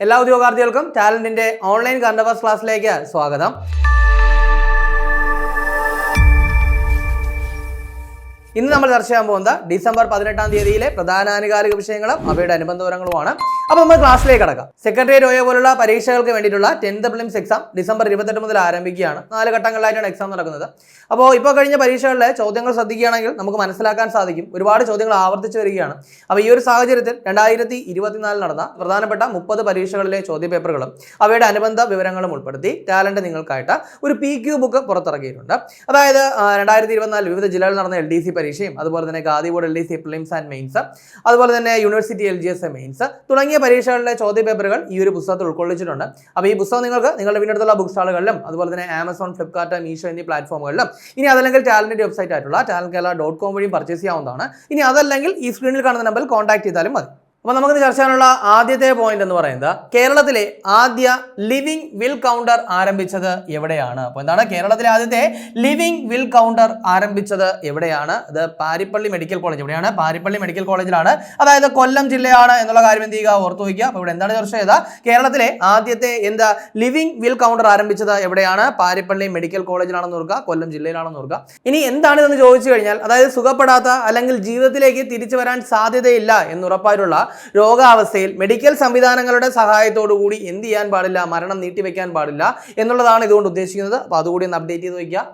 എല്ലാ ഉദ്യോഗാർത്ഥികൾക്കും ടാലന്റിന്റെ online current ക്ലാസ്സിലേക്ക് സ്വാഗതം. ഇന്ന് നമ്മൾ ചർച്ച ചെയ്യാൻ പോകുന്നത് ഡിസംബർ പതിനെട്ടാം തീയതിയിലെ പ്രധാന ആനുകാലിക വിഷയങ്ങളും അവയുടെ അനുബന്ധ വിവരങ്ങളുമാണ്. അപ്പോൾ നമ്മൾ ക്ലാസ്സിലേക്ക് കടക്കാം. സെക്കൻഡറി ഒയ പോലുള്ള പരീക്ഷകൾക്ക് വേണ്ടിയിട്ടുള്ള ടെൻത്ത് പ്ലിംസ് എക്സാം ഡിസംബർ ഇരുപത്തെട്ട് മുതൽ ആരംഭിക്കുകയാണ്. നാല് ഘട്ടങ്ങളിലായിട്ടാണ് എക്സാം നടക്കുന്നത്. അപ്പോൾ ഇപ്പോൾ കഴിഞ്ഞ പരീക്ഷകളിലെ ചോദ്യങ്ങൾ ശ്രദ്ധിക്കുകയാണെങ്കിൽ നമുക്ക് മനസ്സിലാക്കാൻ സാധിക്കും. ഒരുപാട് ചോദ്യങ്ങൾ ആവർത്തിച്ചു വരികയാണ്. അപ്പോൾ ഈ ഒരു സാഹചര്യത്തിൽ രണ്ടായിരത്തി ഇരുപത്തിനാലിൽ നടന്ന പ്രധാനപ്പെട്ട മുപ്പത് പരീക്ഷകളിലെ ചോദ്യപേപ്പറുകളും അവയുടെ അനുബന്ധ വിവരങ്ങളും ഉൾപ്പെടുത്തി ടാലന്റ് നിങ്ങൾക്കായിട്ട് ഒരു പി ക്യൂ ബുക്ക് പുറത്തിറക്കിയിട്ടുണ്ട്. അതായത് രണ്ടായിരത്തി ഇരുപത്തിനാല് വിവിധ ജില്ലകളിൽ നടന്ന എൽ ഡി സി പരീക്ഷയും അതുപോലെ തന്നെ Khadi board L D C prelims and mains അതുപോലെ തന്നെ university L G S mains തുടങ്ങിയ പരീക്ഷകളിലെ ചോദ്യപേപ്പറുകൾ ഈ ഒരു പുസ്തകത്തിൽ ഉൾക്കൊള്ളിച്ചിട്ടുണ്ട്. അപ്പോൾ ഈ പുസ്തകം നിങ്ങൾക്ക് നിങ്ങളുടെ വീടിനടുത്തുള്ള ബുക്ക് സ്റ്റാളുകളിലും അതുപോലെ തന്നെ ആമസോൺ ഫ്ലിപ്കാർട്ട് മീഷോ എന്നീ പ്ലാറ്റ്ഫോമുകളിലും ഇനി അതല്ലെങ്കിൽ ടാലന്റ് വെബ്സൈറ്റ് ആയിട്ടുള്ള ടാലൻ കേരള ഡോട്ട് കോം വഴിയും പർച്ചേസ് ചെയ്യാവുന്നതാണ്. ഇനി അതല്ലെങ്കിൽ ഈ സ്ക്രീനിൽ കാണുന്ന നമ്പറിൽ കോൺടാക്ട് ചെയ്താലും മതി. അപ്പോൾ നമുക്ക് ചർച്ച ചെയ്യാനുള്ള ആദ്യത്തെ പോയിന്റ് എന്ന് പറയുന്നത് കേരളത്തിലെ ആദ്യ ലിവിംഗ് വിൽ കൗണ്ടർ ആരംഭിച്ചത് എവിടെയാണ്? അപ്പോൾ എന്താണ് കേരളത്തിലെ ആദ്യത്തെ ലിവിംഗ് വിൽ കൗണ്ടർ ആരംഭിച്ചത് എവിടെയാണ്? അത് പാരിപ്പള്ളി മെഡിക്കൽ കോളേജ് എവിടെയാണ്? പാരിപ്പള്ളി മെഡിക്കൽ കോളേജിലാണ് അതായത് കൊല്ലം ജില്ലയാണ് എന്നുള്ള കാര്യം എന്ത് ചെയ്യുക? ഓർത്തു വയ്ക്കുക. അപ്പോൾ ഇവിടെ എന്താണ് ചർച്ച ചെയ്ത കേരളത്തിലെ ആദ്യത്തെ എന്താ ലിവിംഗ് വിൽ കൗണ്ടർ ആരംഭിച്ചത് എവിടെയാണ്? പാരിപ്പള്ളി മെഡിക്കൽ കോളേജിലാണെന്ന് ഓർക്കുക കൊല്ലം ജില്ലയിലാണെന്ന് ഓർക്കുക. ഇനി എന്താണ് ഇതെന്ന് ചോദിച്ചു കഴിഞ്ഞാൽ അതായത് സുഖപ്പെടാത്ത അല്ലെങ്കിൽ ജീവിതത്തിലേക്ക് തിരിച്ചു വരാൻ സാധ്യതയില്ല എന്നുറപ്പായിട്ടുള്ള രോഗാവസ്ഥയിൽ മെഡിക്കൽ സംവിധാനങ്ങളുടെ സഹായത്തോടു കൂടി എന്ത് ചെയ്യാൻ പാടില്ല മരണം നീട്ടിവെക്കാൻ പാടില്ല എന്നുള്ളതാണ് ഇതുകൊണ്ട് ഉദ്ദേശിക്കുന്നത്. അപ്പോൾ അതുകൂടി ഒന്ന് അപ്ഡേറ്റ് ചെയ്ത് വയ്ക്കുക.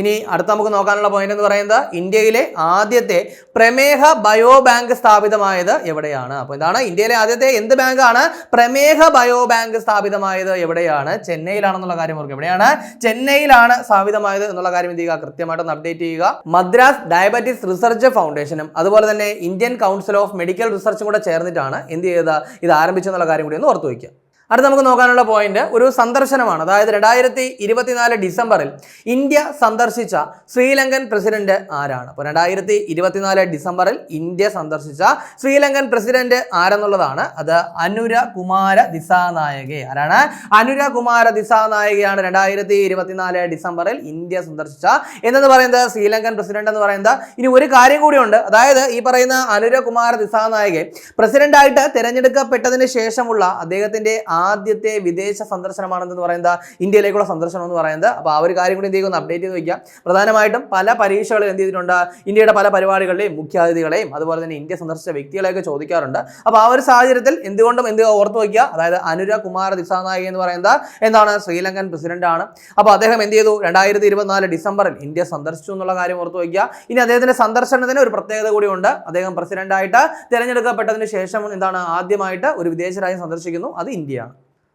ഇനി അടുത്ത നമുക്ക് നോക്കാനുള്ള പോയിന്റ് എന്ന് പറയുന്നത് ഇന്ത്യയിലെ ആദ്യത്തെ പ്രമേഹ ബയോ ബാങ്ക് സ്ഥാപിതമായത് എവിടെയാണ്? അപ്പോൾ ഇതാണ് ഇന്ത്യയിലെ ആദ്യത്തെ എന്ത് ബാങ്കാണ്? പ്രമേഹ ബയോ ബാങ്ക് സ്ഥാപിതമായത് എവിടെയാണ്? ചെന്നൈയിലാണെന്നുള്ള കാര്യം ഓർക്കും എവിടെയാണ്? ചെന്നൈയിലാണ് സ്ഥാപിതമായത് എന്നുള്ള കാര്യം എന്ത് ചെയ്യുക? കൃത്യമായിട്ടൊന്ന് അപ്ഡേറ്റ് ചെയ്യുക. മദ്രാസ് ഡയബറ്റിസ് റിസർച്ച് ഫൗണ്ടേഷനും അതുപോലെ തന്നെ ഇന്ത്യൻ കൗൺസിൽ ഓഫ് മെഡിക്കൽ റിസർച്ചും കൂടെ ചേർന്നിട്ടാണ് എന്ത് ചെയ്തത്? ഇത് ആരംഭിച്ചെന്നുള്ള കാര്യം കൂടി ഒന്ന് ഓർത്തു വയ്ക്കുക. അടുത്ത നമുക്ക് നോക്കാനുള്ള പോയിന്റ് ഒരു സന്ദർശനമാണ്. അതായത് രണ്ടായിരത്തി ഇരുപത്തിനാല് ഡിസംബറിൽ ഇന്ത്യ സന്ദർശിച്ച ശ്രീലങ്കൻ പ്രസിഡന്റ് ആരാണ്? അപ്പോൾ രണ്ടായിരത്തി ഇരുപത്തിനാല് ഡിസംബറിൽ ഇന്ത്യ സന്ദർശിച്ച ശ്രീലങ്കൻ പ്രസിഡന്റ് ആരെന്നുള്ളതാണ്. അത് അനുര കുമാര ദിസാനായകെ. ആരാണ്? അനുര കുമാര ദിസാനായകയാണ് രണ്ടായിരത്തി ഇരുപത്തിനാല് ഡിസംബറിൽ ഇന്ത്യ സന്ദർശിച്ച. എന്നെന്ന് പറയുന്നത്? ശ്രീലങ്കൻ പ്രസിഡന്റ് എന്ന് പറയുന്നത് ഇനി ഒരു കാര്യം കൂടിയുണ്ട്. അതായത് ഈ പറയുന്ന അനുര കുമാര ദിസാനായകെ പ്രസിഡന്റായിട്ട് തിരഞ്ഞെടുക്കപ്പെട്ടതിന് ശേഷമുള്ള അദ്ദേഹത്തിന്റെ ആദ്യത്തെ വിദേശ സന്ദർശനമാണെന്ന് പറയുന്നത് ഇന്ത്യയിലേക്കുള്ള സന്ദർശനം എന്ന് പറയുന്നത്. അപ്പോൾ ആ ഒരു കാര്യം കൂടി എന്ത് ഒന്ന് അപ്ഡേറ്റ് ചെയ്ത് വയ്ക്കുക പ്രധാനമായിട്ടും പല പരീക്ഷകളും എന്ത് ചെയ്തിട്ടുണ്ട്? ഇന്ത്യയുടെ പല പരിപാടികളുടെയും മുഖ്യാതിഥികളെയും അതുപോലെ തന്നെ ഇന്ത്യ സന്ദർശിച്ച വ്യക്തികളെയൊക്കെ ചോദിക്കാറുണ്ട്. അപ്പോൾ ആ ഒരു സാഹചര്യത്തിൽ എന്തുകൊണ്ടും എന്ത് ഓർത്ത് വയ്ക്കുക? അതായത് അനുര കുമാര ദിസാനായി എന്ന് പറയുന്നത് എന്താണ്? ശ്രീലങ്കൻ പ്രസിഡന്റ് ആണ്. അപ്പോൾ അദ്ദേഹം എന്ത് ചെയ്തു? രണ്ടായിരത്തി ഇരുപത്തിനാല് ഡിസംബറിൽ ഇന്ത്യ സന്ദർശിച്ചു എന്നുള്ള കാര്യം ഓർത്ത് വയ്ക്കുക. ഇനി അദ്ദേഹത്തിന്റെ സന്ദർശനത്തിന് ഒരു പ്രത്യേകത കൂടിയുണ്ട് അദ്ദേഹം പ്രസിഡന്റായിട്ട് തിരഞ്ഞെടുക്കപ്പെട്ടതിന് ശേഷം എന്താണ്? ആദ്യമായിട്ട് ഒരു വിദേശ രാജ്യം സന്ദർശിക്കുന്നു. അത് ഇന്ത്യയാണ്.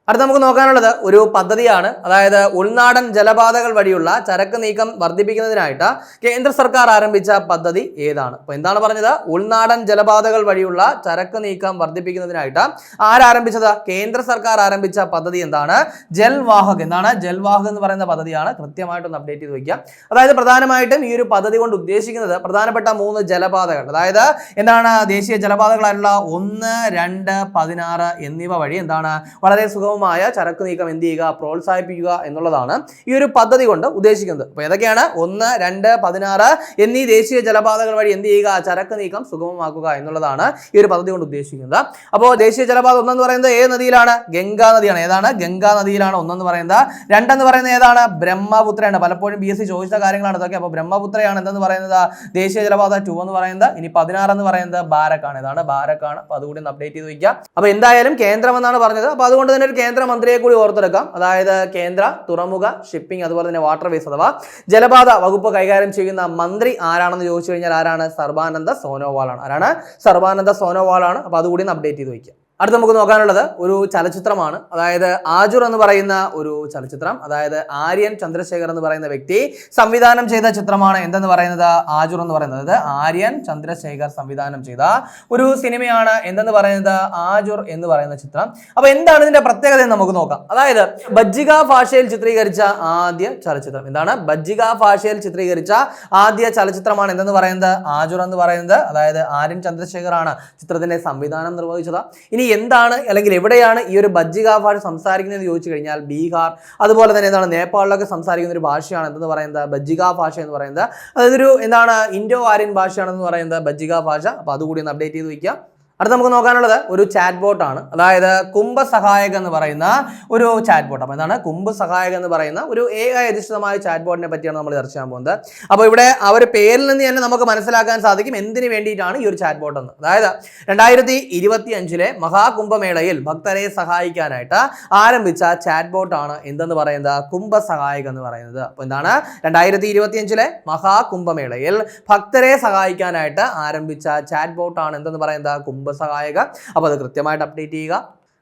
അടുത്ത നമുക്ക് നോക്കാനുള്ളത് ഒരു പദ്ധതിയാണ്. അതായത് ഉൾനാടൻ ജലപാതകൾ വഴിയുള്ള ചരക്ക് നീക്കം വർദ്ധിപ്പിക്കുന്നതിനായിട്ട് കേന്ദ്ര സർക്കാർ ആരംഭിച്ച പദ്ധതി ഏതാണ്? അപ്പോൾ എന്താണ് പറഞ്ഞത്? ഉൾനാടൻ ജലപാതകൾ വഴിയുള്ള ചരക്ക് നീക്കം വർദ്ധിപ്പിക്കുന്നതിനായിട്ട് ആരാരംഭിച്ചത് കേന്ദ്ര സർക്കാർ ആരംഭിച്ച പദ്ധതി എന്താണ്? ജൽവാഹക്. എന്താണ്? ജൽവാഹക് എന്ന് പറയുന്ന പദ്ധതിയാണ്. കൃത്യമായിട്ടൊന്ന് അപ്ഡേറ്റ് ചെയ്ത് വയ്ക്കുക അതായത് പ്രധാനമായിട്ടും ഈ ഒരു പദ്ധതി കൊണ്ട് ഉദ്ദേശിക്കുന്നത് പ്രധാനപ്പെട്ട മൂന്ന് ജലപാതകൾ. അതായത് എന്താണ്? ദേശീയ ജലപാതകളായിട്ടുള്ള ഒന്ന് രണ്ട് പതിനാറ് എന്നിവ വഴി എന്താണ്? വളരെ സുഗമമായ ചരക്ക് നീക്കം എന്ത് ചെയ്യുക? പ്രോത്സാഹിപ്പിക്കുക എന്നുള്ളതാണ് ഈ ഒരു പദ്ധതി കൊണ്ട് ഉദ്ദേശിക്കുന്നത്. അപ്പോൾ ഏതൊക്കെയാണ്? ഒന്ന് രണ്ട് പതിനാറ് എന്നീ ദേശീയ ജലപാതകൾ വഴി എന്ത് ചെയ്യുക? ചരക്ക് നീക്കം സുഗമമാക്കുക എന്നുള്ളതാണ് ഈ ഒരു പദ്ധതി കൊണ്ട് ഉദ്ദേശിക്കുന്നത്. അപ്പോൾ ദേശീയ ജലപാത ഒന്നെന്ന് പറയുന്നത് ഏത് നദിയിലാണ്? ഗംഗാ നദിയാണ്. ഏതാണ്? ഗംഗാ നദിയിലാണ് ഒന്നെന്ന് പറയുന്നത്. രണ്ടെന്ന് പറയുന്നത് ഏതാണ്? ബ്രഹ്മപുത്രയാണ്. പലപ്പോഴും ബി എസ് സി ചോദിച്ച കാര്യങ്ങളാണ് ഇതൊക്കെ. അപ്പോൾ ബ്രഹ്മപുത്രയാണ് എന്തെന്ന് പറയുന്നത്? ദേശീയ ജലപാത ടു എന്ന് പറയുന്നത്. ഇനി പതിനാറ് എന്ന് പറയുന്നത് ബാരക്കാണ്. ഇതാണ് ബാരക്കാണ്. അപ്പോൾ അതുകൂടി ഒന്ന് അപ്ഡേറ്റ് ചെയ്ത് വയ്ക്കുക അപ്പോൾ എന്തായാലും കേന്ദ്രം എന്നാണ് പറഞ്ഞത്. അപ്പോൾ അതുകൊണ്ട് തന്നെ ഒരു കേന്ദ്രമന്ത്രിയെ കൂടി ഓർത്തെടുക്കാം. അതായത് കേന്ദ്ര തുറമുഖ ഷിപ്പിംഗ് അതുപോലെ തന്നെ വാട്ടർവേസ് അഥവാ ജലപാത വകുപ്പ് കൈകാര്യം ചെയ്യുന്ന മന്ത്രി ആരാണെന്ന് ചോദിച്ചു കഴിഞ്ഞാൽ ആരാണ്? സർബാനന്ദ സോനോവാളാണ് ആരാണ്? സർബാനന്ദ സോനോവാളാണ് അപ്പോൾ അതുകൂടി ഒന്ന് അപ്ഡേറ്റ് ചെയ്ത് വയ്ക്കുക അടുത്ത് നമുക്ക് നോക്കാനുള്ളത് ഒരു ചലച്ചിത്രമാണ്. അതായത് ആജുർ എന്ന് പറയുന്ന ഒരു ചലച്ചിത്രം. അതായത് ആര്യൻ ചന്ദ്രശേഖർ എന്ന് പറയുന്ന വ്യക്തി സംവിധാനം ചെയ്ത ചിത്രമാണ്. എന്തെന്ന് പറയുന്നത്? ആജുർ എന്ന് പറയുന്നത്. ആര്യൻ ചന്ദ്രശേഖർ സംവിധാനം ചെയ്ത ഒരു സിനിമയാണ്. എന്തെന്ന് പറയുന്നത്? ആജുർ എന്ന് പറയുന്ന ചിത്രം. അപ്പൊ എന്താണ് ഇതിന്റെ പ്രത്യേകത എന്ന് നമുക്ക് നോക്കാം. അതായത് ബജ്ജിക ഭാഷയിൽ ചിത്രീകരിച്ച ആദ്യ ചലച്ചിത്രം എന്താണ്? ബജ്ജിക ഭാഷയിൽ ചിത്രീകരിച്ച ആദ്യ ചലച്ചിത്രമാണ് എന്തെന്ന് പറയുന്നത്? ആജുർ എന്ന് പറയുന്നത്. അതായത് ആര്യൻ ചന്ദ്രശേഖർ ആണ് ചിത്രത്തിന്റെ സംവിധാനം നിർവഹിച്ചത്. ഇനി എന്താണ് അല്ലെങ്കിൽ എവിടെയാണ് ഈ ഒരു ബജ്ജിക ഭാഷ സംസാരിക്കുന്നത് ചോദിച്ചു കഴിഞ്ഞാൽ ബീഹാർ അതുപോലെ തന്നെ എന്താണ് നേപ്പാളിലൊക്കെ സംസാരിക്കുന്ന ഒരു ഭാഷയാണ് എന്തെന്ന് പറയുന്നത് ബജ്ജിക ഭാഷ എന്ന് പറയുന്നത്. അതൊരു എന്താണ് ഇൻഡോ ആര്യൻ ഭാഷയാണെന്ന് പറയുന്നത് ബജ്ജിക ഭാഷ. അപ്പോൾ അതുകൂടി ഒന്ന് അപ്ഡേറ്റ് ചെയ്ത് വയ്ക്കുക അടുത്ത നമുക്ക് നോക്കാനുള്ളത് ഒരു ചാറ്റ് ബോട്ട് ആണ്. അതായത് കുംഭ സഹായക എന്ന് പറയുന്ന ഒരു ചാറ്റ് ബോട്ട് അപ്പോൾ എന്താണ് കുംഭ സഹായക എന്ന് പറയുന്ന ഒരു എ ഐ അധിഷ്ഠിതമായ ചാറ്റ് ബോട്ടിനെ പറ്റിയാണ് നമ്മൾ ചർച്ച ചെയ്യാൻ പോകുന്നത്. അപ്പോൾ ഇവിടെ ഒരു പേരിൽ നിന്ന് തന്നെ നമുക്ക് മനസ്സിലാക്കാൻ സാധിക്കും എന്തിനു വേണ്ടിയിട്ടാണ് ഈ ഒരു ചാറ്റ് ബോട്ട് എന്ന്. അതായത് രണ്ടായിരത്തി ഇരുപത്തി അഞ്ചിലെ മഹാകുംഭമേളയിൽ ഭക്തരെ സഹായിക്കാനായിട്ട് ആരംഭിച്ച ചാറ്റ് ബോട്ടാണ് എന്തെന്ന് പറയുന്നത്? കുംഭ സഹായക എന്ന് പറയുന്നത്. അപ്പോൾ എന്താണ്? രണ്ടായിരത്തി ഇരുപത്തി അഞ്ചിലെ മഹാകുംഭമേളയിൽ ഭക്തരെ സഹായിക്കാനായിട്ട് ആരംഭിച്ച ചാറ്റ് ബോട്ടാണ് എന്തെന്ന് പറയുന്നത്? കുംഭസഹായക അപ്പോൾ അത് കൃത്യമായിട്ട് അപ്ഡേറ്റ് ചെയ്യുക.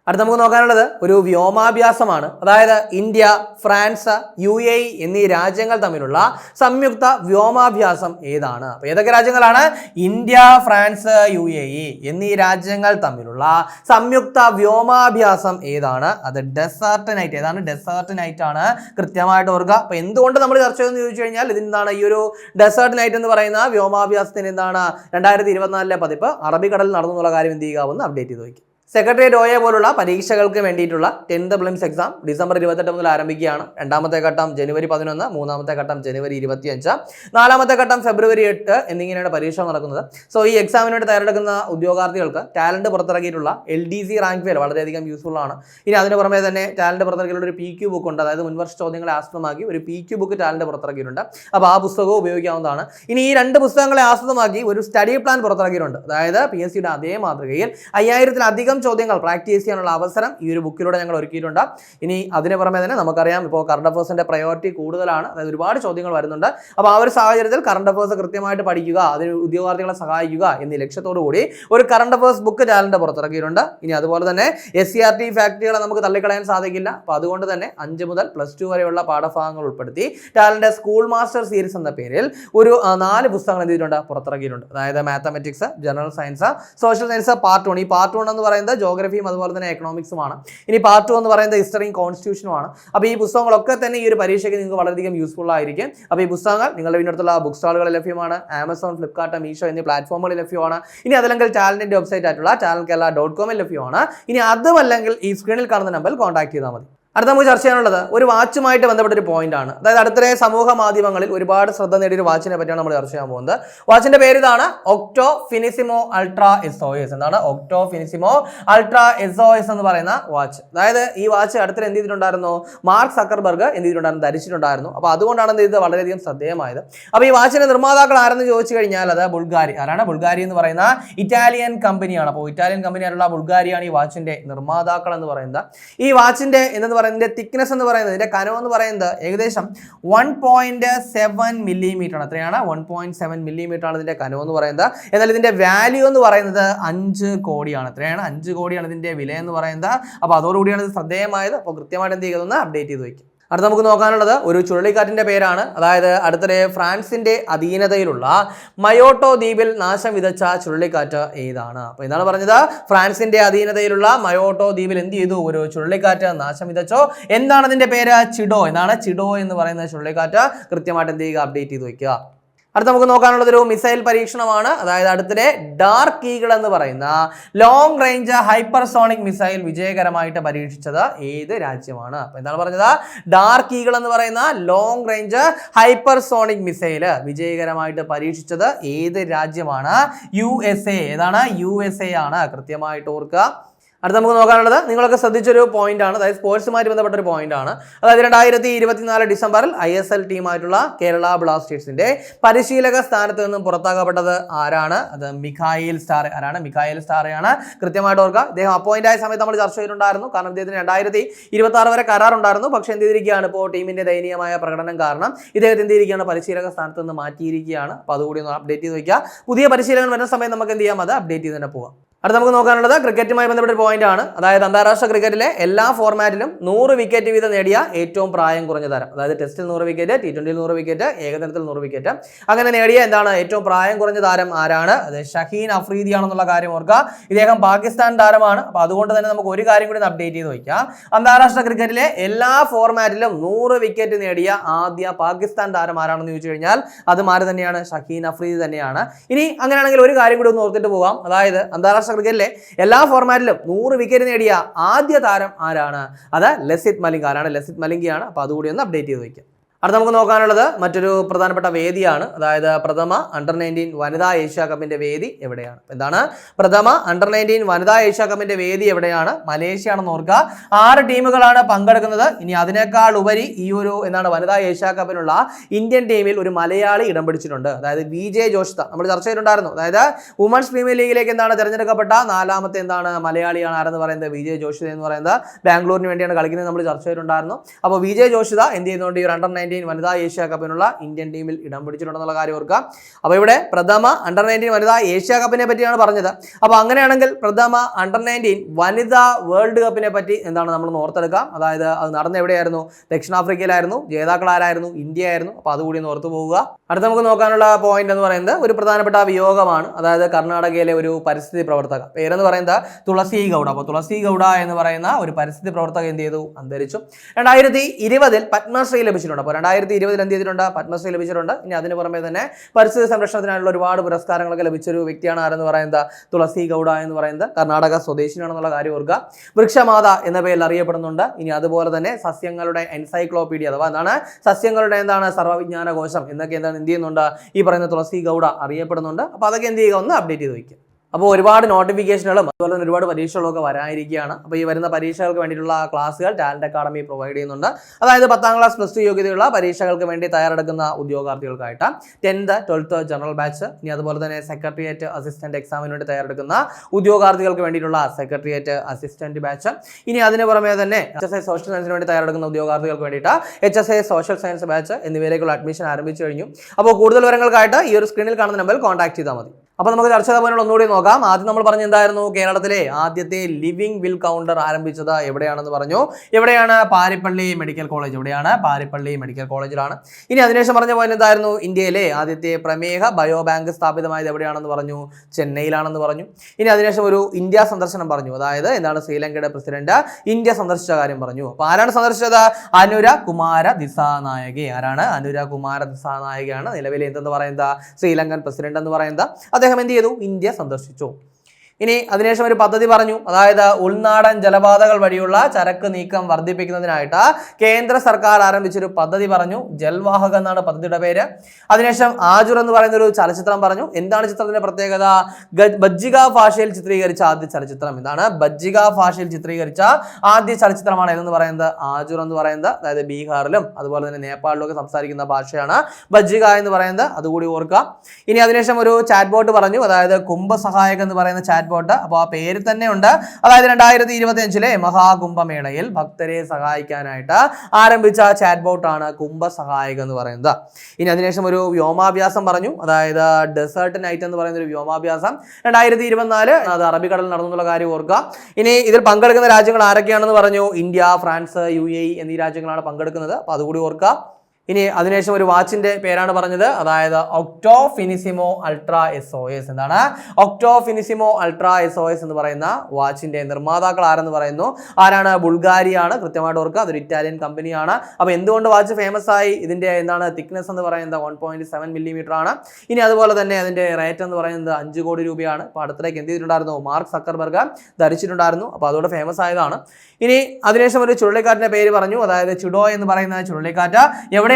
അടുത്ത നമുക്ക് നോക്കാനുള്ളത് ഒരു വ്യോമാഭ്യാസമാണ്. അതായത് ഇന്ത്യ ഫ്രാൻസ് യു എ എന്നീ രാജ്യങ്ങൾ തമ്മിലുള്ള സംയുക്ത വ്യോമാഭ്യാസം ഏതാണ്? അപ്പോൾ ഏതൊക്കെ രാജ്യങ്ങളാണ്? ഇന്ത്യ ഫ്രാൻസ് യു എ എന്നീ രാജ്യങ്ങൾ തമ്മിലുള്ള സംയുക്ത വ്യോമാഭ്യാസം ഏതാണ്? അത് ഡെസേർട്ട് നൈറ്റ് ഏതാണ്? ഡെസേർട്ട് നൈറ്റ് ആണ് കൃത്യമായിട്ട് ഓർക്കുക. അപ്പോൾ എന്തുകൊണ്ട് നമ്മൾ ചർച്ച ചെയ്തെന്ന് ചോദിച്ചു കഴിഞ്ഞാൽ ഇതിന്താണ് ഈ ഒരു ഡെസേർട്ട് നൈറ്റ് എന്ന് പറയുന്ന വ്യോമാഭ്യാസത്തിന് എന്താണ്? രണ്ടായിരത്തി ഇരുപത്തിനാലിലെ പതിപ്പ് അറബിക്കടലിൽ നടന്നു എന്നുള്ള കാര്യം എന്ത് ചെയ്യുക? ഒന്ന് അപ്ഡേറ്റ് ചെയ്ത് വയ്ക്കും സെക്രട്ടേറിയറ്റ് ഒയെ പോലുള്ള പരീക്ഷകൾക്ക് വേണ്ടിയിട്ടുള്ള ടെൻത്ത് പ്ലിംസ് എക്സാം ഡിസംബർ ഇരുപത്തെട്ട് മുതൽ ആരംഭിക്കുകയാണ്. രണ്ടാമത്തെ ഘട്ടം ജനുവരി പതിനൊന്ന് മൂന്നാമത്തെ ഘട്ടം ജനുവരി ഇരുപത്തിയഞ്ച് നാലാമത്തെ ഘട്ടം ഫെബ്രുവരി എട്ട് എന്നിങ്ങനെയാണ് പരീക്ഷ നടക്കുന്നത്. സോ ഈ എക്സാമിന് വേണ്ടി തയ്യാറെടുക്കുന്ന ഉദ്യോഗാർത്ഥികൾക്ക് talent പുറത്തിറക്കിയിട്ടുള്ള L D C rank fair വളരെയധികം യൂസ്ഫുൾ ആണ്. ഇനി അതിന് പുറമെ തന്നെ ടാലന്റ് പുറത്തിറക്കിയിട്ടുള്ള ഒരു പി ക്യു ബുക്ക് ഉണ്ട്. അതായത് മുൻവർഷ ചോദ്യങ്ങളെ ആസ്പദമാക്കി ഒരു പി ക്യു ബുക്ക് ടാലന്റ് പുറത്തിറക്കിയിട്ടുണ്ട്. അപ്പോൾ ആ പുസ്തകവും ഉപയോഗിക്കാവുന്നതാണ്. ഇനി ഈ രണ്ട് പുസ്തകങ്ങളെ ആസ്പദമാക്കി ഒരു സ്റ്റഡി പ്ലാൻ പുറത്തിറക്കിയിട്ടുണ്ട്. അതായത് പി എസ് സിയുടെ അതേ മാതൃകയിൽ അയ്യായിരത്തിലധികം ചോദ്യങ്ങൾ പ്രാക്ടീസ് ചെയ്യാനുള്ള അവസരം ഈ ഒരു ബുക്കിലൂടെ ഞങ്ങൾ ഒരുക്കിയിട്ടുണ്ട്. ഇനി അതിന് പുറമെ തന്നെ നമുക്കറിയാം ഇപ്പോൾ കറണ്ട് അഫേഴ്സിന്റെ പ്രയോറിറ്റി കൂടുതലാണ്. അതായത് ഒരുപാട് ചോദ്യങ്ങൾ വരുന്നുണ്ട്. അപ്പോൾ ആ ഒരു സാഹചര്യത്തിൽ കറണ്ട് അഫേഴ്സ് കൃത്യമായിട്ട് പഠിക്കുക അതിന് ഉദ്യോഗാർത്ഥികളെ സഹായിക്കുക എന്നീ ലക്ഷ്യത്തോടു കൂടി ഒരു കറണ്ട് അഫേഴ്സ് ബുക്ക് ചാനലിന്റെ പുറത്തിറക്കിയിട്ടുണ്ട്. ഇനി അതുപോലെ തന്നെ എസ് സി ആർ ടി ഫാക്ടറികളെ നമുക്ക് തള്ളിക്കളയാൻ സാധിക്കില്ല. അപ്പോൾ അതുകൊണ്ട് തന്നെ അഞ്ച് മുതൽ പ്ലസ് ടു വരെയുള്ള പാഠഭാഗങ്ങൾ ഉൾപ്പെടുത്തി ടാലന്റ് സ്കൂൾ മാസ്റ്റർ സീരീസ് എന്ന പേരിൽ ഒരു നാല് പുസ്തകങ്ങൾ എന്ത് ചെയ്തിട്ടുണ്ട് പുറത്തിറക്കിയിട്ടുണ്ട്. അതായത് mathematics general science social science part one ഈ പാർട്ട് വൺ എന്ന് പറയുന്നത് ജോഗ്രഫിയും അതുപോലെ തന്നെ എക്കണോമിക്സുമാണ് ഇനി പാർട്ട് ടു എന്ന് പറയുന്നത് ഹിസ്റ്ററിയും കോൺസ്റ്റിറ്റ്യൂഷനുമാണ് അപ്പോൾ ഈ പുസ്തകങ്ങളൊക്കെ തന്നെ ഈ ഒരു പരീക്ഷയ്ക്ക് നിങ്ങൾക്ക് വളരെയധികം യൂസ്ഫുൾ ആയിരിക്കും. അപ്പോൾ ഈ പുസ്തകങ്ങൾ നിങ്ങളുടെ വീടിനടുത്തുള്ള ബുക്ക് സ്റ്റാളുകളിൽ ലഭ്യമാണ് ആമസോൺ ഫ്ലിപ്കാർട്ട് മീഷോ എന്നീ പ്ലാറ്റ്ഫോമുകളിൽ ലഭ്യമാണ്. ഇനി അതല്ലെങ്കിൽ ചാനലിന്റെ വെബ്സൈറ്റ് ആയിട്ടുള്ള ടാലൻ കേരള ഡോട്ട് കോമിൽ ലഭ്യമാണ്. ഇനി അതുമല്ലെങ്കിൽ ഈ സ്ക്രീനിൽ കാണുന്ന നമ്പറിൽ കോൺടാക്ട് ചെയ്താൽ മതി. അടുത്ത നമുക്ക് ചർച്ച ചെയ്യാനുള്ളത് ഒരു വാച്ചുമായിട്ട് ബന്ധപ്പെട്ട ഒരു പോയിന്റ് ആണ് അതായത് അടുത്തിടെ സമൂഹ മാധ്യമങ്ങളിൽ ഒരുപാട് ശ്രദ്ധ നേടിയ ഒരു വാച്ചിനെ പറ്റിയാണ് നമ്മൾ ചർച്ച ചെയ്യാൻ പോകുന്നത്. വാച്ചിന്റെ പേര് ഇതാണ് ഒക്ടോ ഫിനിസിമോ അൾട്രാ എസ് എന്താണ് ഒക്ടോ ഫിനിസിമോ അൾട്രാ എസ് എന്ന് പറയുന്ന വാച്ച് അതായത് ഈ വാച്ച് അടുത്തിടെ എന്ത് ചെയ്തിട്ടുണ്ടായിരുന്നു? മാർക്ക് സക്കർബർഗ് എന്ത് ചെയ്തിട്ടുണ്ടായിരുന്നു? ധരിച്ചിട്ടുണ്ടായിരുന്നു. അപ്പോൾ അതുകൊണ്ടാണ് എന്ത് ചെയ്തത്? വളരെയധികം ശ്രദ്ധേയമായത്. അപ്പോൾ ഈ വാച്ചിന്റെ നിർമ്മാതാക്കൾ ആരെന്ന് ചോദിച്ചു കഴിഞ്ഞാൽ അത് ബുൾഗാരി. ആരാണ്? ബുൾഗാരി എന്ന് പറയുന്ന ഇറ്റാലിയൻ കമ്പനിയാണ് അപ്പോൾ ഇറ്റാലിയൻ കമ്പനിയായിട്ടുള്ള ബുൾഗാരിയാണ് ഈ വാച്ചിന്റെ നിർമ്മാതാക്കൾ എന്ന് പറയുന്നത്. ഈ വാച്ചിന്റെ എന്ന് പറയുന്നതിന്റെ തിക്നെസ് എന്ന് പറയുന്നത് ഇതിന്റെ കനം എന്ന് പറയുന്നത് ഏകദേശം വൺ പോയിന്റ് സെവൻ മില്ലിമീറ്റർ ആണ്. വൺ പോയിന്റ് സെവൻ മില്ലിമീറ്റർ ആണ് ഇതിന്റെ കനം എന്ന് പറയുന്നത്. എന്നാൽ ഇതിന്റെ വാല്യൂ എന്ന് പറയുന്നത് അഞ്ച് കോടിയാണ്. എത്രയാണ്? അഞ്ച് കോടിയാണ് ഇതിന്റെ വില എന്ന് പറയുന്നത്. അപ്പോൾ അതോടുകൂടിയാണ് ഇത് ശ്രദ്ധേയമായത്. അപ്പോൾ കൃത്യമായിട്ട് എന്ത് ചെയ്യുന്നത് അപ്ഡേറ്റ് ചെയ്ത് വയ്ക്കും അടുത്ത നമുക്ക് നോക്കാനുള്ളത് ഒരു ചുഴലിക്കാറ്റിന്റെ പേരാണ്. അതായത് അടുത്തിടെ ഫ്രാൻസിന്റെ അധീനതയിലുള്ള മയോട്ടോ ദ്വീപിൽ നാശം വിതച്ച ചുഴലിക്കാറ്റ് ഏതാണ്? അപ്പോൾ എന്താണ് പറഞ്ഞത്. ഫ്രാൻസിന്റെ അധീനതയിലുള്ള മയോട്ടോ ദ്വീപിൽ എന്ത് ചെയ്തു? ഒരു ചുഴലിക്കാറ്റ് നാശം വിതച്ചോ. എന്താണ് അതിന്റെ പേര്? ചിഡോ. എന്താണ് ചിഡോ എന്ന് പറയുന്ന ചുഴലിക്കാറ്റ്? കൃത്യമായിട്ട് എന്ത് ചെയ്യുക? അപ്ഡേറ്റ് ചെയ്ത് വയ്ക്കുക അടുത്ത നമുക്ക് നോക്കാനുള്ളത് ഒരു മിസൈൽ പരീക്ഷണമാണ്. അതായത് അടുത്തിടെ ഡാർക്ക് ഈഗിൾ എന്ന് പറയുന്ന ലോങ് റേഞ്ച് ഹൈപ്പർസോണിക് മിസൈൽ വിജയകരമായിട്ട് പരീക്ഷിച്ചത് ഏത് രാജ്യമാണ്? അപ്പൊ എന്താണ് പറഞ്ഞത്? ഡാർക്ക് ഈഗിൾ എന്ന് പറയുന്ന ലോങ് റേഞ്ച് ഹൈപ്പർസോണിക് മിസൈൽ വിജയകരമായിട്ട് പരീക്ഷിച്ചത് ഏത് രാജ്യമാണ്? U S A. ഏതാണ്? യു എസ് എ ആണ്. കൃത്യമായിട്ട് ഓർക്കുക. അടുത്ത നമുക്ക് നോക്കാനുള്ളത് നിങ്ങളൊക്കെ ശ്രദ്ധിച്ചൊരു പോയിന്റ് ആണ്. അതായത് സ്പോർട്സുമായിട്ട് ബന്ധപ്പെട്ട ഒരു പോയിന്റ് ആണ്. അതായത് രണ്ടായിരത്തി ഇരുപത്തിനാല് ഡിസംബറിൽ ഐ എസ് എൽ ടീമായിട്ടുള്ള കേരള ബ്ലാസ്റ്റേഴ്സിന്റെ പരിശീലക സ്ഥാനത്ത് നിന്നും പുറത്താക്കപ്പെട്ടത് ആരാണ്? അത് മിഖായിൽ സ്റ്റാർ ആരാണ്? മിഖായിൽ സ്റ്റാറയാണ്. കൃത്യമായിട്ട് ഓർക്കുക ഇദ്ദേഹം അപ്പോയിന്റ് ആയ സമയത്ത് നമ്മൾ ചർച്ച ചെയ്തിട്ടുണ്ടായിരുന്നു. കാരണം ഇദ്ദേഹത്തിന് രണ്ടായിരത്തി ഇരുപത്തി ആറ് വരെ കരാറുണ്ടായിരുന്നു പക്ഷേ എന്ത് ചെയ്തിരിക്കുകയാണ്? ഇപ്പോൾ ടീമിന്റെ ദയനീയമായ പ്രകടനം കാരണം ഇദ്ദേഹത്തെ എന്ത് ചെയ്തിരിക്കുകയാണ്? പരിശീലക സ്ഥാനത്ത് നിന്ന് മാറ്റിയിരിക്കുകയാണ്. അപ്പോൾ അതുകൂടി ഒന്ന് അപ്ഡേറ്റ് ചെയ്ത് വയ്ക്കുക പുതിയ പരിശീലകൻ വരുന്ന സമയത്ത് നമുക്ക് എന്ത് ചെയ്യാം? അത് അപ്ഡേറ്റ് ചെയ്ത് തന്നെ പോകാം അടുത്ത നമുക്ക് നോക്കാനുള്ളത് ക്രിക്കറ്റുമായി ബന്ധപ്പെട്ട ഒരു പോയിന്റ് ആണ്. അതായത് അന്താരാഷ്ട്ര ക്രിക്കറ്റിലെ എല്ലാ ഫോർമാറ്റിലും നൂറ് വിക്കറ്റ് വീതം നേടിയ ഏറ്റവും പ്രായം കുറഞ്ഞ താരം. അതായത് ടെസ്റ്റിൽ നൂറ് വിക്കറ്റ് ടി ട്വന്റിയിൽ നൂറ് വിക്കറ്റ് ഏകദിനത്തിൽ നൂറ് വിക്കറ്റ് അങ്ങനെ നേടിയ എന്താണ് ഏറ്റവും പ്രായം കുറഞ്ഞ താരം ആരാണ്? അത് ഷഹീൻ അഫ്രീദി ആണെന്നുള്ള കാര്യം ഓർക്കുക. ഇദ്ദേഹം പാകിസ്ഥാൻ താരമാണ്. അപ്പോൾ അതുകൊണ്ട് തന്നെ നമുക്ക് ഒരു കാര്യം കൂടി അപ്ഡേറ്റ് ചെയ്ത് വയ്ക്കാം. അന്താരാഷ്ട്ര ക്രിക്കറ്റിലെ എല്ലാ ഫോർമാറ്റിലും നൂറ് വിക്കറ്റ് നേടിയ ആദ്യ പാകിസ്ഥാൻ താരം ആരാണെന്ന് ചോദിച്ചു കഴിഞ്ഞാൽ അത് മാറി തന്നെയാണ്? ഷഹീൻ അഫ്രീദി തന്നെയാണ്. ഇനി അങ്ങനെയാണെങ്കിൽ ഒരു കാര്യം കൂടി ഒന്ന് ഓർത്തിട്ട് പോകാം അതായത് അന്താരാഷ്ട്ര ക്രിക്കറ്റിലെ എല്ലാ ഫോർമാറ്റിലും നൂറ് വിക്കറ്റ് നേടിയ ആദ്യ താരം ആരാണ്? അത് ലസിത് മലിംഗ. ആരാണ് ലസിത് മലിംഗിയാണ്? അപ്പോൾ അതുകൂടി ഒന്ന് അപ്ഡേറ്റ് ചെയ്ത് വയ്ക്കാം അടുത്ത നമുക്ക് നോക്കാനുള്ളത് മറ്റൊരു പ്രധാനപ്പെട്ട വേദിയാണ്. അതായത് പ്രഥമ അണ്ടർ നയന്റീൻ വനിതാ ഏഷ്യ കപ്പിന്റെ വേദി എവിടെയാണ്? എന്താണ്? പ്രഥമ അണ്ടർ നയന്റീൻ വനിതാ ഏഷ്യ കപ്പിന്റെ വേദി എവിടെയാണ്? മലേഷ്യ ആണെന്ന് ഓർക്കുക. ആറ് ടീമുകളാണ് പങ്കെടുക്കുന്നത്. ഇനി അതിനേക്കാൾ ഉപരി ഈ ഒരു എന്താണ് വനിതാ ഏഷ്യ കപ്പിനുള്ള ഇന്ത്യൻ ടീമിൽ ഒരു മലയാളി ഇടം പിടിച്ചിട്ടുണ്ട്. അതായത് വി ജെ ജോഷിത. നമ്മൾ ചർച്ച ചെയ്തിട്ടുണ്ടായിരുന്നു. അതായത് വുമൺസ് പ്രീമിയർ ലീഗിലേക്ക് എന്താണ് തിരഞ്ഞെടുക്കപ്പെട്ട? നാലാമത്തെ എന്താണ് മലയാളിയാണ് ആരെന്ന് പറയുന്നത്? വി ജെ ജോഷിത എന്ന് പറയുന്നത്. ബാംഗ്ലൂരിന് വേണ്ടിയാണ് കളിക്കുന്നത്. നമ്മൾ ചർച്ച ചെയ്തിട്ടുണ്ടായിരുന്നു. അപ്പോൾ വി ജെ ജോഷിത എന്ത് ചെയ്യുന്നുണ്ട്? ഈ ഒരു അണ്ടർ വനിതാ ഏഷ്യ കപ്പിനുള്ള ഇന്ത്യൻ ടീമിൽ ഇടം പിടിച്ചിട്ടുണ്ടെന്നുള്ള കാര്യം ഓർക്കുക. അപ്പോൾ ഇവിടെ പ്രഥമ അണ്ടർ നയന്റീൻ വനിതാ ഏഷ്യ കപ്പിനെ പറ്റിയാണ് പറഞ്ഞത്. അപ്പോൾ അങ്ങനെയാണെങ്കിൽ പ്രഥമ അണ്ടർ നയന്റീൻ വനിതാ വേൾഡ് കപ്പിനെ പറ്റി എന്താണ് നമ്മൾ ഓർത്തെടുക്കാം അതായത് അത് നടന്ന എവിടെയായിരുന്നു? ദക്ഷിണാഫ്രിക്കയിലായിരുന്നു. ജേതാക്കൾ ആരായിരുന്നു? ഇന്ത്യ ആയിരുന്നു. അപ്പോൾ അതുകൂടി ഒന്ന് ഓർത്തു പോവുക. അടുത്ത നമുക്ക് നോക്കാനുള്ള പോയിന്റ് എന്ന് പറയുന്നത് ഒരു പ്രധാനപ്പെട്ട വിയോഗമാണ്. അതായത് കർണാടകയിലെ ഒരു പരിസ്ഥിതി പ്രവർത്തക. പേരെന്ന് പറയുന്നത് തുളസി ഗൗഡ. അപ്പോൾ തുളസി ഗൗഡ എന്ന് പറയുന്ന ഒരു പരിസ്ഥിതി പ്രവർത്തക എന്ത് ചെയ്തു? അന്തരിച്ചു. രണ്ടായിരത്തി ഇരുപതിൽ പത്മശ്രീ ലഭിച്ചിട്ടുണ്ട്. അപ്പോൾ രണ്ടായിരത്തി ഇരുപതിൽ എന്ത് ചെയ്തിട്ടുണ്ട്? പത്മശ്രീ ലഭിച്ചിട്ടുണ്ട്. ഇനി അതിന് പുറമെ തന്നെ പരിസ്ഥിതി സംരക്ഷണത്തിനായുള്ള ഒരുപാട് പുരസ്കാരങ്ങളൊക്കെ ലഭിച്ചൊരു വ്യക്തിയാണ് ആരെന്ന് പറയുന്നത്? തുളസി ഗൗഡ എന്ന് പറയുന്നത് കർണാടക സ്വദേശിയാണെന്നുള്ള കാര്യം ഓർക്കുക. വൃക്ഷമാത എന്ന പേരിൽ അറിയപ്പെടുന്നുണ്ട്. ഇനി അതുപോലെ തന്നെ സസ്യങ്ങളുടെ എൻസൈക്ലോപീഡിയ അഥവാ എന്താണ്? സസ്യങ്ങളുടെ എന്താണ്? സർവവിജ്ഞാന കോശം എന്നൊക്കെ എന്താണ്? എന്ത് ചെയ്യുന്നുണ്ട്? ഈ പറയുന്ന തുളസി ഗൗഡ അറിയപ്പെടുന്നുണ്ട്. അപ്പോൾ അതൊക്കെ എന്ത് ചെയ്യുക? ഒന്ന് അപ്ഡേറ്റ് ചെയ്ത് വയ്ക്കുക. അപ്പോൾ ഒരുപാട് നോട്ടിഫിക്കേഷനുകളും അതുപോലെ തന്നെ ഒരുപാട് പരീക്ഷകളൊക്കെ വരാനിരിക്കുകയാണ്. അപ്പോൾ ഈ വരുന്ന പരീക്ഷകൾക്ക് വേണ്ടിയിട്ടുള്ള ക്ലാസ്സുകൾ ടാലന്റ് അക്കാഡമി പ്രൊവൈഡ് ചെയ്യുന്നുണ്ട്. അതായത് പത്താം ക്ലാസ് പ്ലസ് ടു യോഗ്യതയുള്ള പരീക്ഷകൾക്ക് വേണ്ടി തയ്യാറെടുക്കുന്ന ഉദ്യോഗാർത്ഥികൾക്കായിട്ട് ടെൻത്ത് ട്വൽത്ത് ജനറൽ ബാച്ച് ഇനി അതുപോലെ തന്നെ സെക്രട്ടേറിയറ്റ് അസിസ്റ്റന്റ് എക്സാമിന് വേണ്ടി തയ്യാറെടുക്കുന്ന ഉദ്യോഗാർത്ഥികൾക്ക് വേണ്ടിയിട്ടുള്ള സെക്രട്ടേറിയറ്റ് അസിസ്റ്റന്റ് ബാച്ച് ഇനി അതിന് പുറമേ തന്നെ എച്ച് എസ് ഐ സോഷ്യൽ സയൻസിന് വേണ്ടി തയ്യാറെടുക്കുന്ന ഉദ്യോഗാർത്ഥികൾക്ക് വേണ്ടിയിട്ട് H S I social science batch എന്നിവയിലേക്കുള്ള admission ആരംഭിച്ചു കഴിഞ്ഞു. അപ്പോൾ കൂടുതൽ വിവരങ്ങൾക്കായിട്ട് ഈ ഒരു സ്ക്രീനിൽ കാണുന്ന നമ്പറിൽ കോൺടാക്ട് ചെയ്താൽ മതി. അപ്പോൾ നമുക്ക് ചർച്ച ചെയ്ത പോലുള്ള ഒന്നുകൂടി നോക്കാം. ആദ്യം നമ്മൾ പറഞ്ഞ എന്തായിരുന്നു? കേരളത്തിലെ ആദ്യത്തെ ലിവിംഗ് വിൽ കൗണ്ടർ ആരംഭിച്ചത് എവിടെയാണെന്ന് പറഞ്ഞു. എവിടെയാണ്? പാരിപ്പള്ളി മെഡിക്കൽ കോളേജ് എവിടെയാണ്? പാരിപ്പള്ളി മെഡിക്കൽ കോളേജിലാണ് ഇനി അതിനുശേഷം പറഞ്ഞ പോയിന്റ് എന്തായിരുന്നു? ഇന്ത്യയിലെ ആദ്യത്തെ പ്രമേഹ ബയോ ബാങ്ക് സ്ഥാപിതമായത് എവിടെയാണെന്ന് പറഞ്ഞു. ചെന്നൈയിലാണെന്ന് പറഞ്ഞു. ഇനി അതിനുശേഷം ഒരു ഇന്ത്യ സന്ദർശനം പറഞ്ഞു. അതായത് എന്താണ്? ശ്രീലങ്കയുടെ പ്രസിഡന്റ് ഇന്ത്യ സന്ദർശിച്ച കാര്യം പറഞ്ഞു. അപ്പോൾ ആരാണ് സന്ദർശിച്ചത്? അനുര കുമാര ദിസാനായക. ആരാണ്? അനുര കുമാര ദിസാനായകയാണ്. നിലവിലെ എന്തെന്ന് പറയുന്നത്? ശ്രീലങ്കൻ പ്രസിഡന്റ് എന്ന് പറയുന്നത്. അദ്ദേഹം എന്ത് ചെയ്തു? ഇന്ത്യ സന്ദർശിച്ചു. ഇനി അതിനുശേഷം ഒരു പദ്ധതി പറഞ്ഞു. അതായത് ഉൾനാടൻ ജലപാതകൾ വഴിയുള്ള ചരക്ക് നീക്കം വർദ്ധിപ്പിക്കുന്നതിനായിട്ട് കേന്ദ്ര സർക്കാർ ആരംഭിച്ചൊരു പദ്ധതി പറഞ്ഞു. ജൽവാഹക എന്നാണ് പദ്ധതിയുടെ പേര്. അതിനുശേഷം ആജുർ എന്ന് പറയുന്ന ഒരു ചലച്ചിത്രം പറഞ്ഞു. എന്താണ് ചിത്രത്തിന്റെ പ്രത്യേകത? ബജ്ജിക ഭാഷയിൽ ചിത്രീകരിച്ച ആദ്യ ചലച്ചിത്രം ഇതാണ്. ബജ്ജിക ഭാഷയിൽ ചിത്രീകരിച്ച ആദ്യ ചലച്ചിത്രമാണ് ഏതെന്ന് പറയുന്നത്? ആജുർ എന്ന് പറയുന്നത്. അതായത് ബീഹാറിലും അതുപോലെ തന്നെ നേപ്പാളിലും ഒക്കെ സംസാരിക്കുന്ന ഭാഷയാണ് ബജ്ജിക എന്ന് പറയുന്നത്. അതുകൂടി ഓർക്കുക. ഇനി അതിനുശേഷം ഒരു ചാറ്റ് ബോട്ട് പറഞ്ഞു. അതായത് കുംഭസഹായകം എന്ന് പറയുന്ന ചാറ്റ് ബോട്ട് അപ്പോൾ ആ പേര് തന്നെ ഉണ്ട്. അതായത് രണ്ടായിരത്തി ഇരുപത്തി അഞ്ചിലെ മഹാകുംഭമേളയിൽ ഭക്തരെ സഹായിക്കാനായിട്ട് ആരംഭിച്ച ചാറ്റ് ബോട്ടാണ് കുംഭ സഹായക് എന്ന് പറയുന്നത്. ഇനി അതിനുശേഷം ഒരു വ്യോമാഭ്യാസം പറഞ്ഞു. അതായത് ഡെസേർട്ട് നൈറ്റ് എന്ന് പറയുന്ന ഒരു വ്യോമാഭ്യാസം. രണ്ടായിരത്തി ഇരുപത്തിനാല് അത് അറബിക്കടലിൽ നടന്നുള്ള കാര്യം ഓർക്കുക. ഇനി ഇതിൽ പങ്കെടുക്കുന്ന രാജ്യങ്ങൾ ആരൊക്കെയാണെന്ന് പറഞ്ഞു? ഇന്ത്യ ഫ്രാൻസ് യു എന്നീ രാജ്യങ്ങളാണ് പങ്കെടുക്കുന്നത്. അപ്പോൾ അതുകൂടി ഓർക്കുക. ഇനി അതിനുശേഷം ഒരു വാച്ചിന്റെ പേരാണ് പറഞ്ഞത്. അതായത് Octo Finissimo Ultra S O S എന്താണ്? Octo Finissimo Ultra S O S എന്ന് പറയുന്ന വാച്ചിന്റെ നിർമ്മാതാക്കൾ ആരെന്ന് പറയുന്നു? ആരാണ്? ബുൾഗാരിയാണ്. കൃത്യമായിട്ട് ഓർക്കുക അതൊരു ഇറ്റാലിയൻ കമ്പനിയാണ്. അപ്പോൾ എന്തുകൊണ്ട് വാച്ച് ഫേമസ് ആയി ഇതിന്റെ എന്താണ്? തിക്നെസ് എന്ന് പറയുന്നത് വൺ പോയിന്റ് സെവൻ മില്ലിമീറ്റർ ആണ്. ഇനി അതുപോലെ തന്നെ അതിന്റെ റേറ്റ് എന്ന് പറയുന്നത് അഞ്ച് കോടി രൂപയാണ്. അപ്പോൾ അടുത്തേക്ക് എന്ത് ചെയ്തിട്ടുണ്ടായിരുന്നു? മാർക്ക് സക്കർബർഗ് ധരിച്ചിട്ടുണ്ടായിരുന്നു. അപ്പോൾ അതോടെ ഫേമസ് ആയതാണ്. ഇനി അതിനുശേഷം ഒരു ചുഴലിക്കാറ്റിന്റെ പേര് പറഞ്ഞു. അതായത് ചുഡോ എന്ന് പറയുന്ന ചുഴലിക്കാറ്റ്.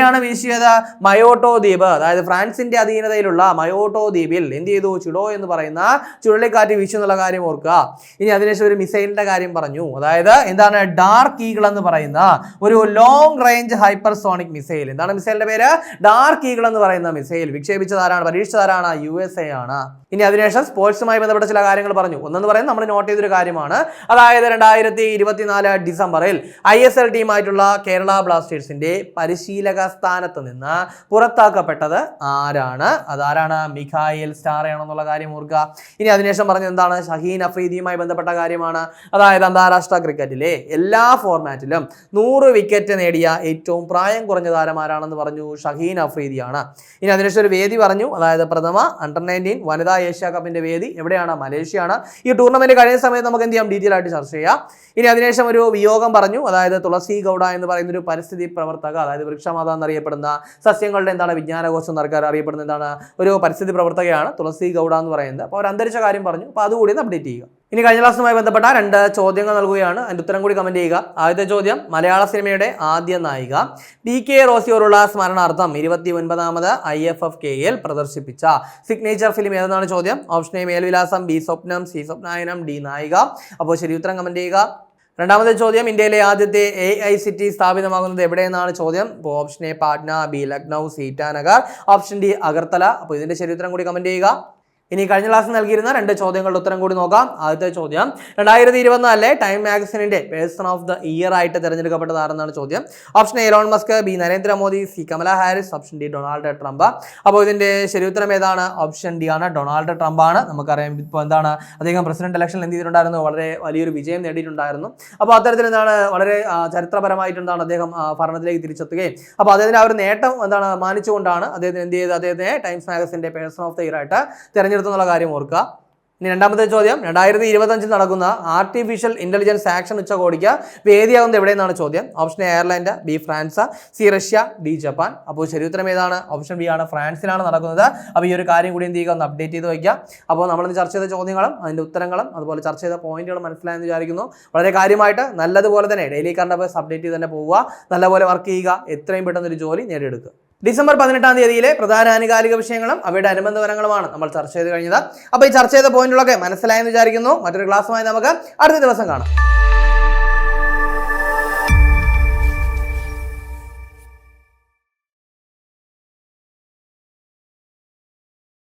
എവിടെയാണ് വീശിയത്? മയോട്ടോ ദ്വീപ്. അതായത് ഫ്രാൻസിന്റെ അധീനതയിലുള്ള മയോട്ടോ ദ്വീപിൽ എന്ത് ചെയ്തു? ചുഡോ എന്ന് പറയുന്ന ചുഴലിക്കാറ്റ് വീശു എന്നുള്ള കാര്യം ഓർക്കുക. ഇനി അതിനുശേഷം ഒരു മിസൈലിന്റെ കാര്യം പറഞ്ഞു. അതായത് എന്താണ്? ഡാർക്ക് ഈഗിൾ എന്ന് പറയുന്ന ഒരു ലോങ് റേഞ്ച് ഹൈപ്പർസോണിക് മിസൈൽ എന്താണ് മിസൈലിന്റെ പേര്? ഡാർക്ക് ഈഗിൾ എന്ന് പറയുന്ന മിസൈൽ. വിക്ഷേപിച്ചത് ആരാണ്? പരീക്ഷിച്ചത് ആരാണ് യു എസ് എ ആണ്. ഇനി അതിനുശേഷം സ്പോർട്സുമായി ബന്ധപ്പെട്ട ചില കാര്യങ്ങൾ പറഞ്ഞു. ഒന്നെന്ന് പറയുന്നത് നമ്മൾ നോട്ട് ചെയ്തൊരു കാര്യമാണ്. അതായത് രണ്ടായിരത്തി ഇരുപത്തിനാല് ഡിസംബറിൽ ഐ എസ് എൽ ടീമായിട്ടുള്ള കേരള ബ്ലാസ്റ്റേഴ്സിന്റെ പരിശീലക സ്ഥാനത്ത് നിന്ന് പുറത്താക്കപ്പെട്ടത് ആരാണ്? അതാരാണ് മിഖായിൽ സ്റ്റാർ ആണെന്നുള്ള കാര്യം ഓർക്കുക. ഇനി അതിനുശേഷം പറഞ്ഞത് എന്താണ്? ഷഹീൻ അഫ്രീദിയുമായി ബന്ധപ്പെട്ട കാര്യമാണ്. അതായത് അന്താരാഷ്ട്ര ക്രിക്കറ്റിലെ എല്ലാ ഫോർമാറ്റിലും നൂറ് വിക്കറ്റ് നേടിയ ഏറ്റവും പ്രായം കുറഞ്ഞ താരം ആരാണെന്ന് പറഞ്ഞു ഷഹീൻ അഫ്രീദിയാണ്. ഇനി അതിനുശേഷം ഒരു വേദി പറഞ്ഞു. അതായത് പ്രഥമ അണ്ടർ നയന്റീൻ വനിതാ ഏഷ്യ കപ്പിന്റെ വേദി എവിടെയാണ്? മലേഷ്യയാണ്. ഈ ടൂർണമെന്റ് കഴിഞ്ഞ സമയത്ത് നമുക്ക് എന്ത് ചെയ്യാം? ഡീറ്റെയിൽ ആയിട്ട് ചർച്ച ചെയ്യാം. ഇനി അതിനുശേഷം ഒരു വിയോഗം പറഞ്ഞു. അതായത് തുളസി ഗൗഡ എന്ന് പറയുന്ന ഒരു പരിസ്ഥിതി പ്രവർത്തക അതായത് വൃക്ഷമാത എന്നറിയപ്പെടുന്ന സസ്യങ്ങളുടെ എന്താണ് വിജ്ഞാനകോശം എന്നറിയാൻ അറിയപ്പെടുന്ന എന്താണ്? ഒരു പരിസ്ഥിതി പ്രവർത്തകയാണ് തുളസി ഗൗഡ എന്ന് പറയുന്നത്. അപ്പോൾ അവർ അന്തരിച്ച കാര്യം പറഞ്ഞു. അപ്പോൾ അതുകൂടി ഒന്ന് അപ്ഡേറ്റ് ചെയ്യുക. ഇനി കഴിഞ്ഞ ക്ലാസ്സുമായി ബന്ധപ്പെട്ട രണ്ട് ചോദ്യങ്ങൾ നൽകുകയാണ്. അതിന്റെ ഉത്തരം കൂടി കമന്റ് ചെയ്യുക. ആദ്യത്തെ ചോദ്യം മലയാള സിനിമയുടെ ആദ്യ നായിക പി കെ റോസിയോടുള്ള സ്മരണാർത്ഥം ഇരുപത്തി ഒൻപതാമത് ഐ എഫ് എഫ് കെയിൽ പ്രദർശിപ്പിച്ച സിഗ്നേച്ചർ ഫിലിം ഏതെന്നാണ് ചോദ്യം? Option A Melvilasam B Swapnam C Swapnayanam D Nayika. അപ്പോൾ ശരി ഉത്തരം കമന്റ് ചെയ്യുക. രണ്ടാമത്തെ ചോദ്യം ഇന്ത്യയിലെ ആദ്യത്തെ എ ഐ സി ടി സ്ഥാപിതമാകുന്നത് എവിടെയെന്നാണ് ചോദ്യം? അപ്പോൾ option A Patna B Lucknow Sitanagar option D Agartala. അപ്പോൾ ഇതിന്റെ ശരി ഉത്തരം കൂടി കമന്റ് ചെയ്യുക. ഇനി കഴിഞ്ഞ ക്ലാസ് നൽകിയിരുന്ന രണ്ട് ചോദ്യങ്ങളുടെ ഉത്തരം കൂടി നോക്കാം. ആദ്യത്തെ ചോദ്യം രണ്ടായിരത്തി ഇരുപത്തിനാലിലെ ടൈം മാഗസിനിന്റെ പേഴ്സൺ ഓഫ് ദ ഇയർ ആയിട്ട് തിരഞ്ഞെടുക്കപ്പെട്ടത് ആരെന്നാണ് ചോദ്യം. Option A Elon Musk B Narendra Modi C Kamala Harris option D Donald Trump. അപ്പോൾ ഇതിന്റെ ശരി ഉത്തരം ഏതാണ്? ഓപ്ഷൻ ഡി ആണ് ഡൊണാൾഡ് ട്രംപ് ആണ്. നമുക്കറിയാം ഇപ്പോൾ എന്താണ് അദ്ദേഹം പ്രസിഡന്റ് ഇലക്ഷനിൽ എന്ത് ചെയ്തിട്ടുണ്ടായിരുന്നു? വളരെ വലിയൊരു വിജയം നേടിയിട്ടുണ്ടായിരുന്നു. അപ്പോൾ അത്തരത്തിൽ എന്താണ് വളരെ ചരിത്രപരമായിട്ടുണ്ടാണ് അദ്ദേഹം ഭരണത്തിലേക്ക് തിരിച്ചെത്തുകയും അപ്പോൾ അദ്ദേഹത്തിന്റെ ആ ഒരു നേട്ടം എന്താണ് മാനിച്ചുകൊണ്ടാണ് അദ്ദേഹത്തിന് എന്ത് ചെയ്ത് അദ്ദേഹത്തെ ടൈംസ് മാഗസിന്റെ പേഴ്സൺ ഓഫ് ദ ഇയർ ആയിട്ട് തിരഞ്ഞെടുത്തെന്നുള്ള കാര്യം ഓർക്കുക. ഇനി രണ്ടാമത്തെ ചോദ്യം രണ്ടായിരത്തി ഇരുപത്തഞ്ചിൽ നടക്കുന്ന ആർട്ടിഫിഷ്യൽ ഇന്റലിജൻസ് ആക്ഷൻ ഉച്ചകോടിക്ക് വേദിയാകുന്നത് എവിടെയെന്നാണ് ചോദ്യം? Option A Ireland B France C Russia D Japan അപ്പോൾ ശരി ഉത്തരം ഏതാണ്? ഓപ്ഷൻ ബി ആണ് ഫ്രാൻസിലാണ് നടക്കുന്നത്. അപ്പോൾ ഈ ഒരു കാര്യം കൂടി എന്ത് ചെയ്യുക? ഒന്ന് അപ്ഡേറ്റ് ചെയ്ത് വയ്ക്കുക. അപ്പോൾ നമ്മളിന്ന് ചർച്ച ചെയ്ത ചോദ്യങ്ങളും അതിന്റെ ഉത്തരങ്ങളും അതുപോലെ ചർച്ച ചെയ്ത പോയിന്റുകളും മനസ്സിലായെന്ന് വിചാരിക്കുന്നു. വളരെ കാര്യമായിട്ട് നല്ലതുപോലെ തന്നെ ഡെയിലി കറണ്ട് അഫയേഴ്സ് അപ്ഡേറ്റ് ചെയ്ത് തന്നെ പോവുക. നല്ലപോലെ വർക്ക് ചെയ്യുക. എത്രയും പെട്ടെന്ന് ഒരു ജോലി നേടിയെടുക്കുക. ഡിസംബർ പതിനെട്ടാം തീയതിയിലെ പ്രധാന ആനുകാലിക വിഷയങ്ങളും അവയുടെ അനുബന്ധ വനങ്ങളുമാണ് നമ്മൾ ചർച്ച ചെയ്ത് കഴിഞ്ഞത്. അപ്പോൾ ഈ ചർച്ച ചെയ്ത പോയിന്റുകളൊക്കെ മനസ്സിലായെന്ന് വിചാരിക്കുന്നു. മറ്റൊരു ക്ലാസ്സുമായി നമുക്ക് അടുത്ത ദിവസം കാണാം.